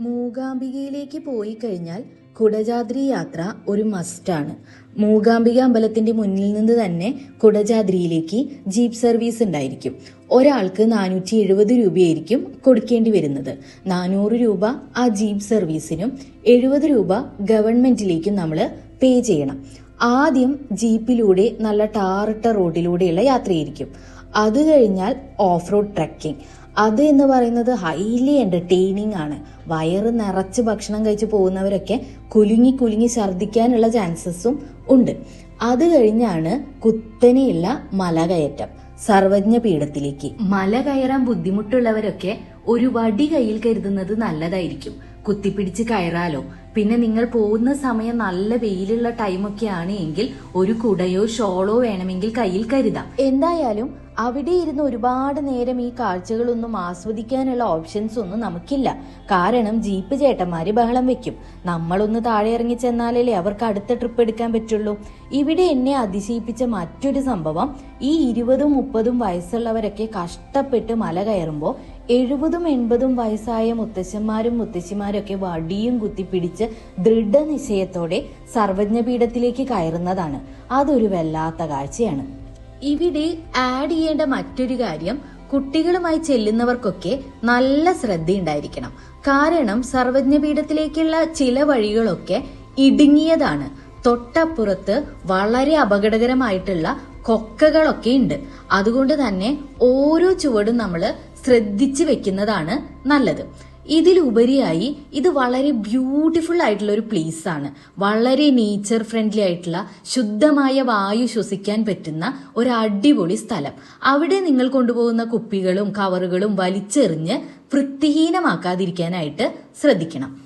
മൂകാംബികയിലേക്ക് പോയി കഴിഞ്ഞാൽ കുടജാദ്രി യാത്ര ഒരു മസ്റ്റാണ് മൂകാംബിക അമ്പലത്തിന്റെ മുന്നിൽ നിന്ന് തന്നെ കുടജാദ്രിയിലേക്ക് ജീപ്പ് സർവീസ് ഉണ്ടായിരിക്കും. ഒരാൾക്ക് നാനൂറ്റി എഴുപത് രൂപയായിരിക്കും കൊടുക്കേണ്ടി വരുന്നത്. നാനൂറ് രൂപ ആ ജീപ്പ് സർവീസിനും എഴുപത് രൂപ ഗവൺമെന്റിലേക്കും നമ്മൾ പേ ചെയ്യണം. ആദ്യം ജീപ്പിലൂടെ നല്ല ടാറിട്ട റോഡിലൂടെയുള്ള യാത്രയായിരിക്കും. അത് കഴിഞ്ഞാൽ ഓഫ് റോഡ് ട്രക്കിംഗ്. അത് എന്ന് പറയുന്നത് ഹൈലി എന്റർടൈനിങ് ആണ്. വയറ് നിറച്ച് ഭക്ഷണം കഴിച്ച് പോകുന്നവരൊക്കെ കുലുങ്ങി കുലുങ്ങി ഛർദ്ദിക്കാനുള്ള ചാൻസസും ഉണ്ട്. അത് കഴിഞ്ഞാണ് കുത്തനെയുള്ള മലകയറ്റം സർവജ്ഞ പീഠത്തിലേക്ക്. മല കയറാൻ ബുദ്ധിമുട്ടുള്ളവരൊക്കെ ഒരു വടി കയ്യിൽ കരുതുന്നത് നല്ലതായിരിക്കും. കുത്തിപ്പിടിച്ച് കയറാലോ. പിന്നെ നിങ്ങൾ പോകുന്ന സമയം നല്ല വെയിലുള്ള ടൈമൊക്കെ ആണ് എങ്കിൽ ഒരു കുടയോ ഷോളോ വേണമെങ്കിൽ കയ്യിൽ കരുതാം. എന്തായാലും അവിടെ ഇരുന്ന് ഒരുപാട് നേരം ഈ കാഴ്ചകളൊന്നും ആസ്വദിക്കാനുള്ള ഓപ്ഷൻസ് ഒന്നും നമുക്കില്ല. കാരണം ജീപ്പ് ചേട്ടന്മാര് ബഹളം വെക്കും. നമ്മളൊന്ന് താഴെ ഇറങ്ങി ചെന്നാലല്ലേ അവർക്ക് അടുത്ത ട്രിപ്പ് എടുക്കാൻ പറ്റുള്ളൂ. ഇവിടെ എന്നെ അതിശയിപ്പിച്ച മറ്റൊരു സംഭവം ഈ ഇരുപതും മുപ്പതും വയസ്സുള്ളവരൊക്കെ കഷ്ടപ്പെട്ട് മല കയറുമ്പോൾ എഴുപതും എൺപതും വയസ്സായ മുത്തശ്ശന്മാരും മുത്തശ്ശിമാരൊക്കെ വടിയും കുത്തിപ്പിടിച്ച് ദൃഢനിശ്ചയത്തോടെ സർവജ്ഞപീഠത്തിലേക്ക് കയറുന്നതാണ്. അതൊരു വല്ലാത്ത കാഴ്ചയാണ്. ഇവിടെ ആഡ് ചെയ്യേണ്ട മറ്റൊരു കാര്യം കുട്ടികളുമായി ചെല്ലുന്നവർക്കൊക്കെ നല്ല ശ്രദ്ധയുണ്ടായിരിക്കണം. കാരണം സർവജ്ഞപീഠത്തിലേക്കുള്ള ചില വഴികളൊക്കെ ഇടുങ്ങിയതാണ്. തൊട്ടപ്പുറത്ത് വളരെ അപകടകരമായിട്ടുള്ള കൊക്കകളൊക്കെ ഉണ്ട്. അതുകൊണ്ട് തന്നെ ഓരോ ചുവടും നമ്മൾ ശ്രദ്ധിച്ചു വെക്കുന്നതാണ് നല്ലത്. ഇതിലുപരിയായി ഇത് വളരെ ബ്യൂട്ടിഫുൾ ആയിട്ടുള്ള ഒരു പ്ലേസ് ആണ്. വളരെ നേച്ചർ ഫ്രണ്ട്ലി ആയിട്ടുള്ള ശുദ്ധമായ വായു ശ്വസിക്കാൻ പറ്റുന്ന ഒരു അടിപൊളി സ്ഥലം. അവിടെ നിങ്ങൾ കൊണ്ടുപോകുന്ന കുപ്പികളും കവറുകളും വലിച്ചെറിഞ്ഞ് വൃത്തിഹീനമാക്കാതിരിക്കാനായിട്ട് ശ്രദ്ധിക്കണം.